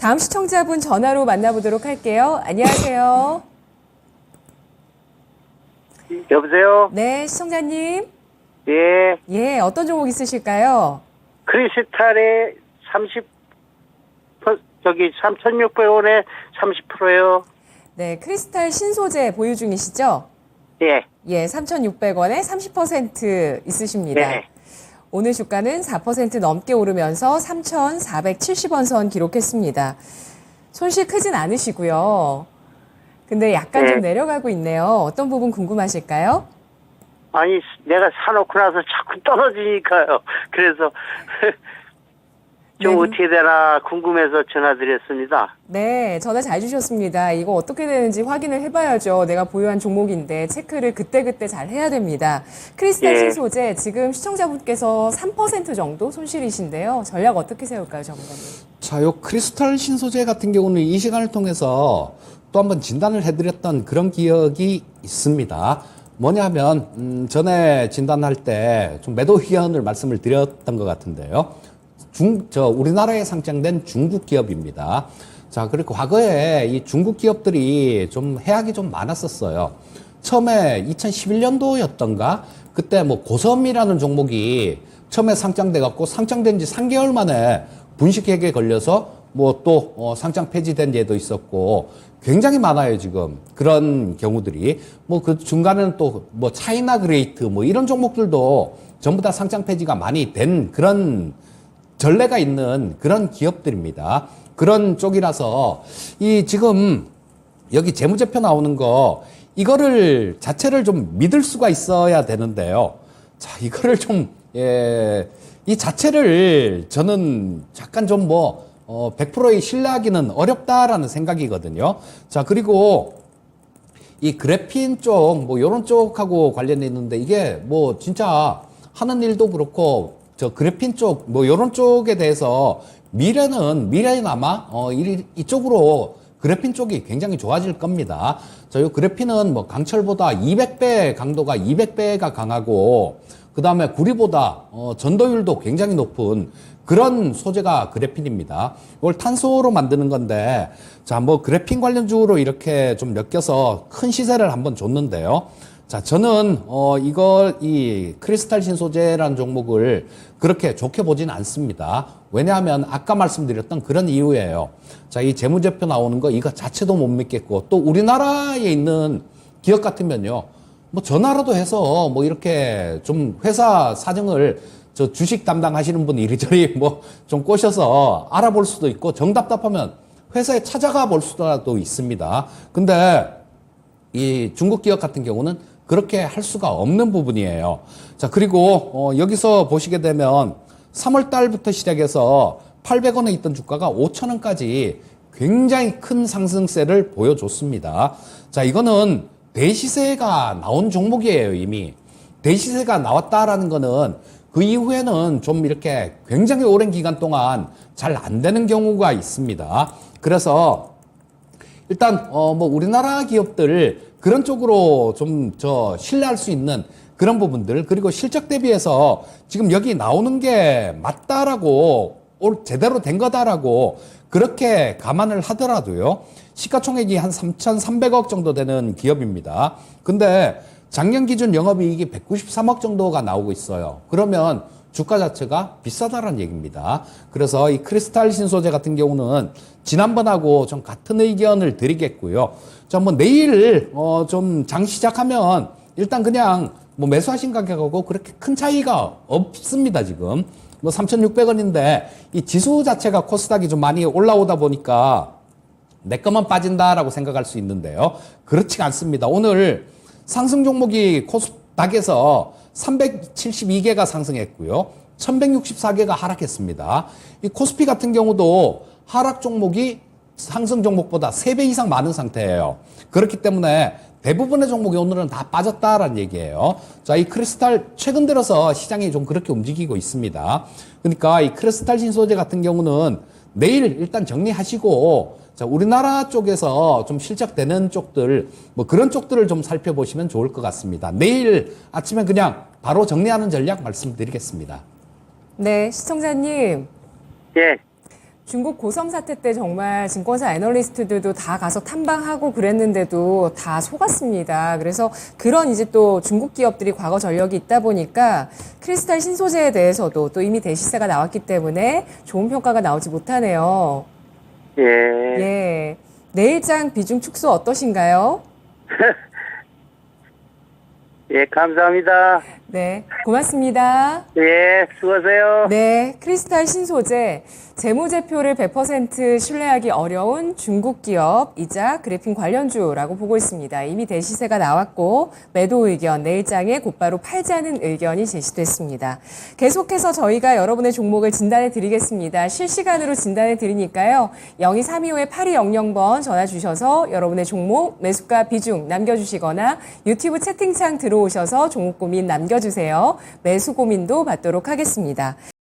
다음 시청자분 전화로 만나보도록 할게요. 안녕하세요. 여보세요? 네, 시청자님. 예. 예, 어떤 종목 있으실까요? 크리스탈에 30, 퍼- 저기 3,600원에 30%요. 네, 크리스탈 신소재 보유 중이시죠? 예. 예, 3,600원에 30% 있으십니다. 네. 오늘 주가는 4% 넘게 오르면서 3,470원 선 기록했습니다. 손실 크진 않으시고요. 근데 약간 네. 좀 내려가고 있네요. 어떤 부분 궁금하실까요? 아니, 내가 사놓고 나서 자꾸 떨어지니까요. 그래서 좀 네. 어떻게 되나 궁금해서 전화드렸습니다. 네, 전화 잘 주셨습니다. 이거 어떻게 되는지 확인을 해봐야죠. 내가 보유한 종목인데 체크를 그때그때 잘 해야 됩니다. 크리스탈 예. 신소재 지금 시청자분께서 3% 정도 손실이신데요. 전략 어떻게 세울까요, 전문가님? 자, 요 크리스탈 신소재 같은 경우는 이 시간을 통해서 또 한번 진단을 해드렸던 그런 기억이 있습니다. 뭐냐 하면, 음, 전에 진단할 때 좀 매도 의견을 말씀을 드렸던 것 같은데요. 중, 저, 우리나라에 상장된 중국 기업입니다. 자, 그리고 과거에 이 중국 기업들이 좀 해악이 좀 많았었어요. 처음에 2011년도였던가? 그때 뭐 고섬이라는 종목이 처음에 상장돼 갖고 상장된 지 3개월 만에 분식회계에 걸려서 뭐 또 어, 상장 폐지된 예도 있었고 굉장히 많아요 지금 그런 경우들이 뭐 그 중간에는 또 뭐 차이나 그레이트 뭐 이런 종목들도 전부 다 상장 폐지가 많이 된 그런 전례가 있는 그런 기업들입니다. 그런 쪽이라서 이 지금 여기 재무제표 나오는 거 이거를 자체를 좀 믿을 수가 있어야 되는데요. 자, 이거를 좀 예, 이 자체를 저는 약간 좀 뭐 어, 100%의 신뢰하기는 어렵다라는 생각이거든요. 자, 그리고 이 그래핀 쪽, 뭐, 요런 쪽하고 관련돼 있는데, 이게 뭐, 진짜 하는 일도 그렇고, 저 그래핀 쪽, 뭐, 요런 쪽에 대해서 미래는, 미래는 아마, 어, 이, 이쪽으로 그래핀 쪽이 굉장히 좋아질 겁니다. 자, 요 그래핀은 뭐, 강철보다 200배 강도가 200배가 강하고, 그 다음에 구리보다, 어, 전도율도 굉장히 높은 그런 소재가 그래핀입니다. 이걸 탄소로 만드는 건데, 자, 뭐 그래핀 관련주로 이렇게 좀 엮여서 큰 시세를 한번 줬는데요. 자, 저는, 어, 이걸, 이 크리스탈 신소재라는 종목을 그렇게 좋게 보진 않습니다. 왜냐하면 아까 말씀드렸던 그런 이유예요. 자, 이 재무제표 나오는 거 이거 자체도 못 믿겠고, 또 우리나라에 있는 기업 같으면요. 뭐 전화라도 해서 뭐 이렇게 좀 회사 사정을 저 주식 담당하시는 분 이리저리 뭐 좀 꼬셔서 알아볼 수도 있고 정답답하면 회사에 찾아가 볼 수도 있습니다. 근데 이 중국 기업 같은 경우는 그렇게 할 수가 없는 부분이에요. 자, 그리고 어, 여기서 보시게 되면 3월 달부터 시작해서 800원에 있던 주가가 5,000원까지 굉장히 큰 상승세를 보여줬습니다. 자, 이거는 대시세가 나온 종목이에요, 이미. 대시세가 나왔다라는 거는 그 이후에는 좀 이렇게 굉장히 오랜 기간 동안 잘 안 되는 경우가 있습니다. 그래서 일단 어 뭐 우리나라 기업들 그런 쪽으로 좀 저 신뢰할 수 있는 그런 부분들 그리고 실적 대비해서 지금 여기 나오는 게 맞다라고 올 제대로 된 거다라고 그렇게 감안을 하더라도요 시가총액이 한 3,300억 정도 되는 기업입니다. 근데 작년 기준 영업이익이 193억 정도가 나오고 있어요. 그러면 주가 자체가 비싸다라는 얘기입니다. 그래서 이 크리스탈 신소재 같은 경우는 지난번하고 좀 같은 의견을 드리겠고요. 자, 뭐 내일 어 좀 장 시작하면 일단 그냥 뭐 매수하신 가격하고 그렇게 큰 차이가 없습니다, 지금. 뭐 3,600원인데 이 지수 자체가 코스닥이 좀 많이 올라오다 보니까 내 것만 빠진다라고 생각할 수 있는데요. 그렇지 않습니다. 오늘 상승 종목이 코스 닥에서 372개가 상승했고요. 1164개가 하락했습니다. 이 코스피 같은 경우도 하락 종목이 상승 종목보다 3배 이상 많은 상태예요. 그렇기 때문에 대부분의 종목이 오늘은 다 빠졌다라는 얘기예요. 자, 이 크리스탈 최근 들어서 시장이 좀 그렇게 움직이고 있습니다. 그러니까 이 크리스탈 신소재 같은 경우는 내일 일단 정리하시고 자, 우리나라 쪽에서 좀 실적되는 쪽들, 뭐 그런 쪽들을 좀 살펴보시면 좋을 것 같습니다. 내일 아침에 그냥 바로 정리하는 전략 말씀드리겠습니다. 네, 시청자님. 예. 중국 고성 사태 때 정말 증권사 애널리스트들도 다 가서 탐방하고 그랬는데도 다 속았습니다. 그래서 그런 이제 또 중국 기업들이 과거 전력이 있다 보니까 크리스탈 신소재에 대해서도 또 이미 대시세가 나왔기 때문에 좋은 평가가 나오지 못하네요. 예. 예. 내일장 비중 축소 어떠신가요? 예, 감사합니다. 네. 고맙습니다. 예, 수고하세요. 네, 크리스탈 신소재 재무제표를 100% 신뢰하기 어려운 중국 기업이자 그래핀 관련주라고 보고 있습니다. 이미 대시세가 나왔고 매도 의견 내일장에 곧바로 팔자는 의견이 제시됐습니다. 계속해서 저희가 여러분의 종목을 진단해 드리겠습니다. 실시간으로 진단해 드리니까요. 02325-8200번 전화 주셔서 여러분의 종목 매수가 비중 남겨주시거나 유튜브 채팅창 들어오셔서 종목 고민 남겨 주세요. 매수 고민도 받도록 하겠습니다.